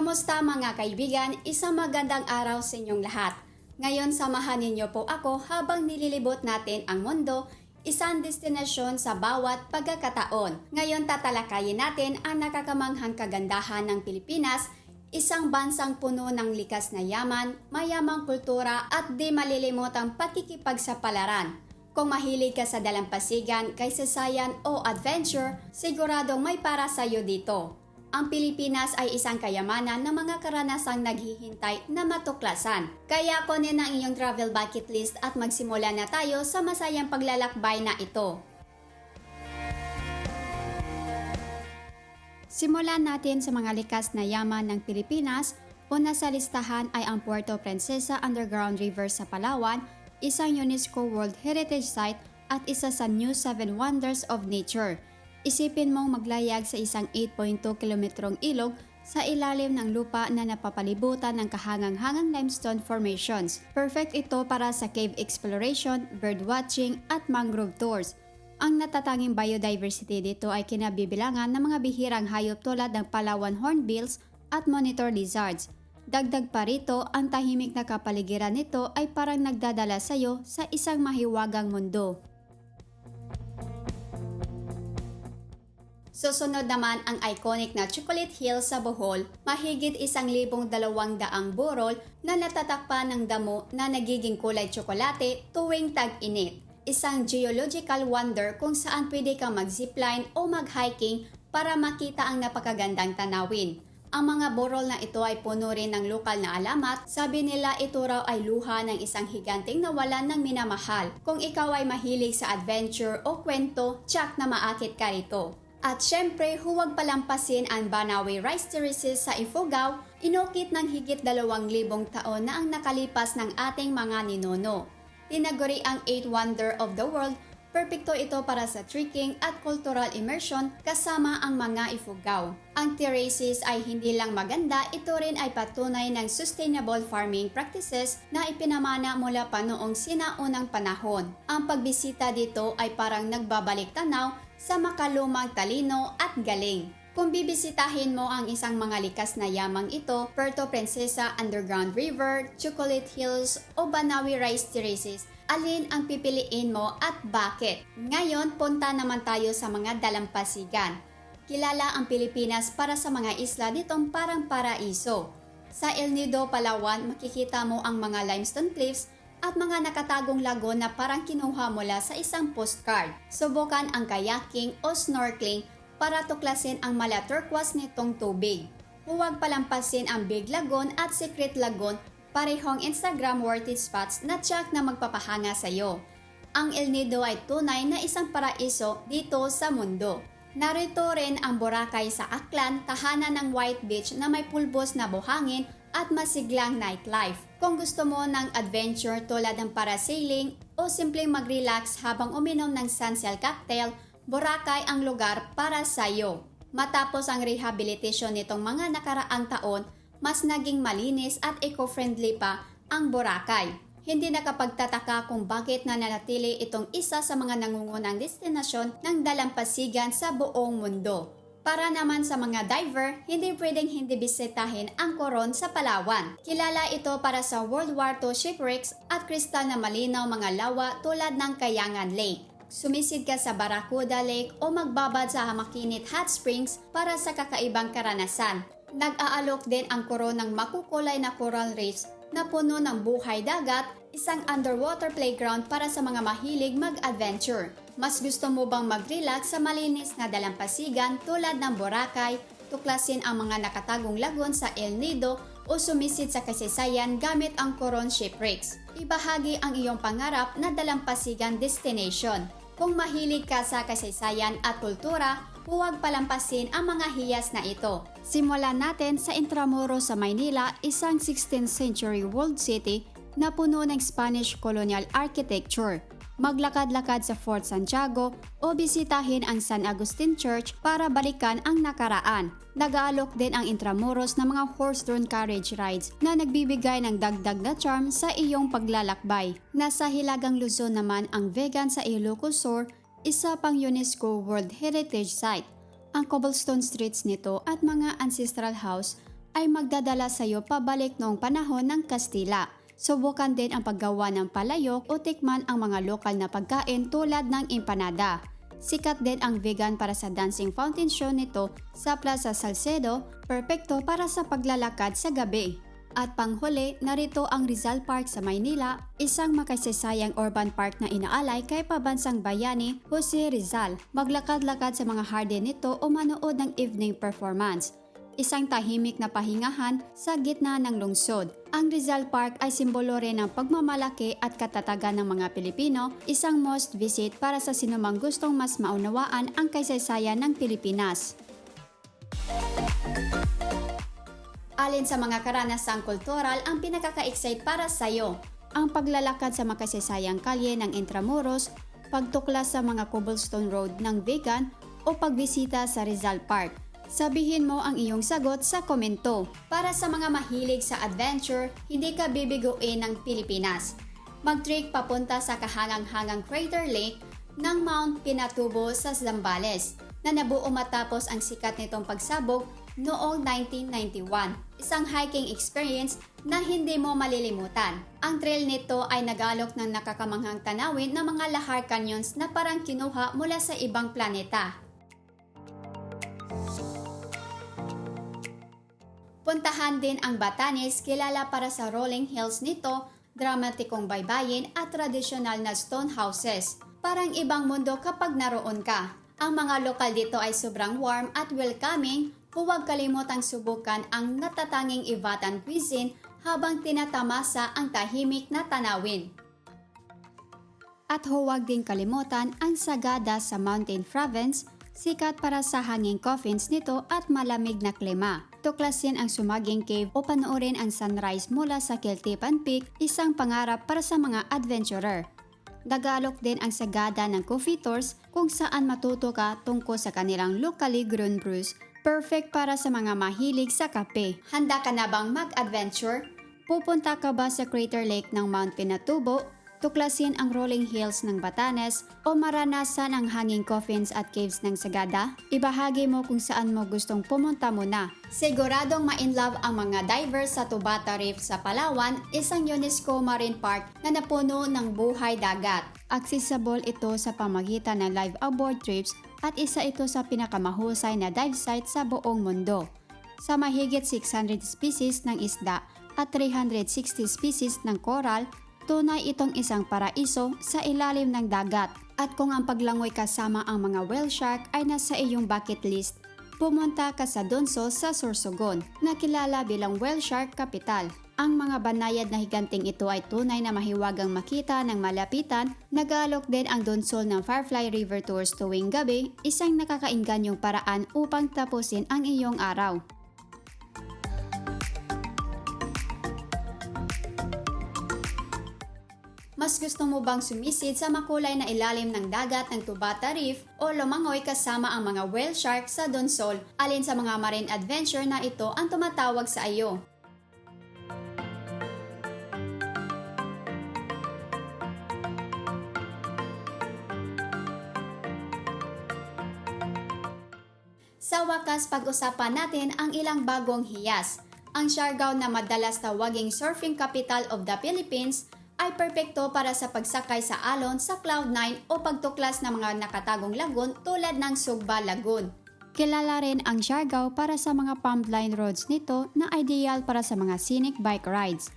Kamusta mga kaibigan? Isang magandang araw sa inyong lahat. Ngayon samahan ninyo po ako habang nililibot natin ang mundo, isang destinasyon sa bawat pagkakataon. Ngayon tatalakayin natin ang nakakamanghang kagandahan ng Pilipinas, isang bansang puno ng likas na yaman, mayamang kultura at di malilimotang pakikipagsapalaran. Kung mahilig ka sa dalampasigan, kaysasayan o adventure, siguradong may para sa iyo dito. Ang Pilipinas ay isang kayamanan ng mga karanasang naghihintay na matuklasan. Kaya kunin ang iyong travel bucket list at magsimula na tayo sa masayang paglalakbay na ito. Simulan natin sa mga likas na yaman ng Pilipinas. Una sa listahan ay ang Puerto Princesa Underground River sa Palawan, isang UNESCO World Heritage Site at isa sa New Seven Wonders of Nature. Isipin mong maglayag sa isang 8.2 kilometrong ilog sa ilalim ng lupa na napapalibutan ng kahangang-hangang limestone formations. Perfect ito para sa cave exploration, bird watching at mangrove tours. Ang natatanging biodiversity dito ay kinabibilangan ng mga bihirang hayop tulad ng Palawan hornbills at monitor lizards. Dagdag pa rito, ang tahimik na kapaligiran nito ay parang nagdadala sa iyo sa isang mahiwagang mundo. Susunod naman ang iconic na Chocolate Hill sa Bohol, mahigit isang libong dalawang daang burol na natatakpan ng damo na nagiging kulay tsokolate tuwing tag-init. Isang geological wonder kung saan pwede kang mag-zipline o mag-hiking para makita ang napakagandang tanawin. Ang mga burol na ito ay puno rin ng lokal na alamat. Sabi nila ito raw ay luha ng isang higanting nawalan ng minamahal. Kung ikaw ay mahilig sa adventure o kwento, tsak na maakit ka rito. At syempre, huwag palampasin ang Banawe Rice Terraces sa Ifugao, inukit ng higit dalawang libong taon na ang nakalipas ng ating mga ninono. Tinaguri ang 8 Wonder of the World, perpekto ito para sa trekking at cultural immersion kasama ang mga Ifugao. Ang terraces ay hindi lang maganda, ito rin ay patunay ng sustainable farming practices na ipinamana mula pa noong sinaunang panahon. Ang pagbisita dito ay parang nagbabalik tanaw sa makalumang talino at galing. Kung bibisitahin mo ang isang mga likas na yamang ito, Puerto Princesa Underground River, Chocolate Hills o Banawi Rice Terraces, alin ang pipiliin mo at bakit? Ngayon, punta naman tayo sa mga dalampasigan. Kilala ang Pilipinas para sa mga isla nitong parang paraiso. Sa El Nido, Palawan, makikita mo ang mga limestone cliffs at mga nakatagong lagon na parang kinuha mula sa isang postcard. Subukan ang kayaking o snorkeling para tuklasin ang mala turquoise nitong tubig. Huwag palampasin ang Big Lagoon at Secret Lagoon, parehong Instagram worthy spots na tsak na magpapahanga sa iyo. Ang El Nido ay tunay na isang paraiso dito sa mundo. Narito rin ang Boracay sa Aklan, tahanan ng White Beach na may pulbos na buhangin at masiglang nightlife. Kung gusto mo ng adventure tulad ng parasailing o simpleng mag-relax habang uminom ng Sansel cocktail, Boracay ang lugar para sa iyo. Matapos ang rehabilitation nitong mga nakaraang taon, mas naging malinis at eco-friendly pa ang Boracay. Hindi nakapagtataka kung bakit nananatili itong isa sa mga nangungunang destinasyon ng dalampasigan sa buong mundo. Para naman sa mga diver, hindi pwedeng hindi bisitahin ang Coron sa Palawan. Kilala ito para sa World War II shipwrecks at kristal na malinaw mga lawa tulad ng Kayangan Lake. Sumisid ka sa Barracuda Lake o magbabad sa Hamakinit Hot Springs para sa kakaibang karanasan. Nag-aalok din ang Coron ng makukulay na coral reefs na puno ng buhay dagat, isang underwater playground para sa mga mahilig mag-adventure. Mas gusto mo bang mag-relax sa malinis na dalampasigan tulad ng Boracay, tuklasin ang mga nakatagong lagon sa El Nido o sumisid sa kasaysayan gamit ang Coron Shipwrecks? Ibahagi ang iyong pangarap na dalampasigan destination. Kung mahilig ka sa kasaysayan at kultura, huwag palampasin ang mga hiyas na ito. Simulan natin sa Intramuros sa Maynila, isang 16th century world city na puno ng Spanish colonial architecture. Maglakad-lakad sa Fort Santiago o bisitahin ang San Agustin Church para balikan ang nakaraan. Nag-aalok din ang Intramuros ng mga horse-drawn carriage rides na nagbibigay ng dagdag na charm sa iyong paglalakbay. Nasa Hilagang Luzon naman ang vegan sa Ilocos Sur, isa pang UNESCO World Heritage Site. Ang cobblestone streets nito at mga ancestral house ay magdadala sa iyo pabalik noong panahon ng Kastila. Subukan din ang paggawa ng palayok o tikman ang mga lokal na pagkain tulad ng empanada. Sikat din ang vegan para sa dancing fountain show nito sa Plaza Salcedo, perpekto para sa paglalakad sa gabi. At panghuli, narito ang Rizal Park sa Maynila, isang makasaysayang urban park na inaalay kay pabansang bayani Jose Rizal. Maglakad-lakad sa mga hardin nito o manood ng evening performance. Isang tahimik na pahingahan sa gitna ng lungsod. Ang Rizal Park ay simbolo rin ng pagmamalaki at katatagan ng mga Pilipino, isang must visit para sa sinumang gustong mas maunawaan ang kaysaysayan ng Pilipinas. Alin sa mga karanasang kultural ang pinakaka-excite para sa iyo? Ang paglalakad sa makasaysayang kalye ng Intramuros, pagtuklas sa mga cobblestone road ng vegan o pagbisita sa Rizal Park. Sabihin mo ang iyong sagot sa komento. Para sa mga mahilig sa adventure, hindi ka bibiguin ng Pilipinas. Mag-trek papunta sa kahangang-hangang Crater Lake ng Mount Pinatubo sa Zambales na nabuo matapos ang sikat nitong pagsabog noong 1991. Isang hiking experience na hindi mo malilimutan. Ang trail nito ay nagalok ng nakakamanghang tanawin ng mga lahar canyons na parang kinuha mula sa ibang planeta. Puntahan din ang Batanes, kilala para sa rolling hills nito, dramatikong baybayin at tradisyonal na stone houses. Parang ibang mundo kapag naroon ka. Ang mga lokal dito ay sobrang warm at welcoming, huwag kalimutang subukan ang natatanging Ivatan cuisine habang tinatamasa ang tahimik na tanawin. At huwag din kalimutan ang Sagada sa Mountain Province, sikat para sa hanging coffins nito at malamig na klima. Tuklasin ang Sumaging Cave o panoorin ang sunrise mula sa Kiltipan Peak, isang pangarap para sa mga adventurer. Dagalok din ang sagada ng coffee tours kung saan matuto ka tungkol sa kanilang locally grown brews, perfect para sa mga mahilig sa kape. Handa ka na bang mag-adventure? Pupunta ka ba sa Crater Lake ng Mount Pinatubo? Tuklasin ang rolling hills ng Batanes o maranasan ang hanging coffins at caves ng Sagada? Ibahagi mo kung saan mo gustong pumunta muna. Siguradong ma-inlove ang mga divers sa Tubata Reef sa Palawan, isang UNESCO Marine Park na napuno ng buhay dagat. Accessible ito sa pamagitan ng live aboard trips at isa ito sa pinakamahusay na dive site sa buong mundo. Sa mahigit 600 species ng isda at 360 species ng coral, tunay itong isang paraiso sa ilalim ng dagat. At kung ang paglangoy kasama ang mga whale shark ay nasa iyong bucket list, pumunta ka sa Donsol sa Sorsogon, na kilala bilang whale shark capital. Ang mga banayad na higanting ito ay tunay na mahiwagang makita ng malapitan. Nagalok din ang Donsol ng Firefly River Tours tuwing gabi, isang nakakainganyong paraan upang tapusin ang iyong araw. Mas gusto mo bang sumisid sa makulay na ilalim ng dagat ng Tubata Reef o lumangoy kasama ang mga whale shark sa Donsol? Alin sa mga marine adventure na ito ang tumatawag sa iyo? Sa wakas, pag-usapan natin ang ilang bagong hiyas. Ang Siargao na madalas tawaging surfing capital of the Philippines ay perpekto para sa pagsakay sa alon sa Cloud9 o pagtuklas ng mga nakatagong lagoon tulad ng Sugba Lagoon. Kilala rin ang Siargao para sa mga pump line roads nito na ideal para sa mga scenic bike rides.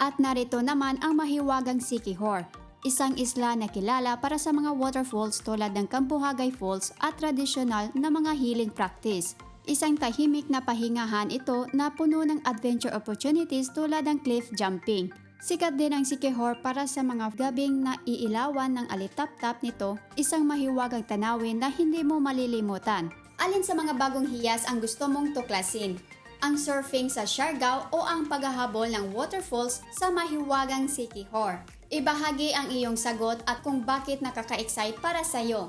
At narito naman ang mahiwagang Sikihor, isang isla na kilala para sa mga waterfalls tulad ng Kampuhagay Falls at tradisyonal na mga healing practice. Isang tahimik na pahingahan ito na puno ng adventure opportunities tulad ng cliff jumping. Sikat din ang Sikihor para sa mga gabing na iilawan ng alitap-tap nito, isang mahiwagang tanawin na hindi mo malilimutan. Alin sa mga bagong hiyas ang gusto mong tuklasin? Ang surfing sa Siargao o ang paghahabol ng waterfalls sa mahiwagang Sikihor? Ibahagi ang iyong sagot at kung bakit nakaka-excite para sa iyo.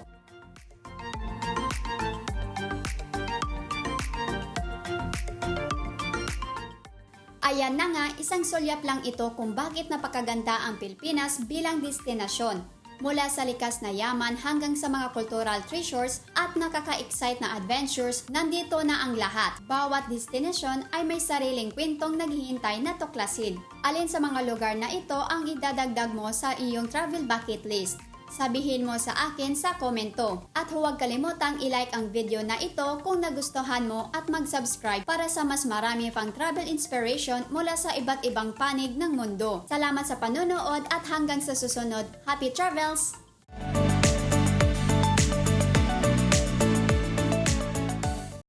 Ayan na nga, isang sulyap lang ito kung bakit napakaganda ang Pilipinas bilang destinasyon. Mula sa likas na yaman hanggang sa mga cultural treasures at nakaka-excite na adventures, nandito na ang lahat. Bawat destination ay may sariling kwentong naghihintay na tuklasin. Alin sa mga lugar na ito ang idadagdag mo sa iyong travel bucket list? Sabihin mo sa akin sa komento. At huwag kalimutang i-like ang video na ito kung nagustuhan mo at mag-subscribe para sa mas marami pang travel inspiration mula sa iba't ibang panig ng mundo. Salamat sa panonood at hanggang sa susunod. Happy travels!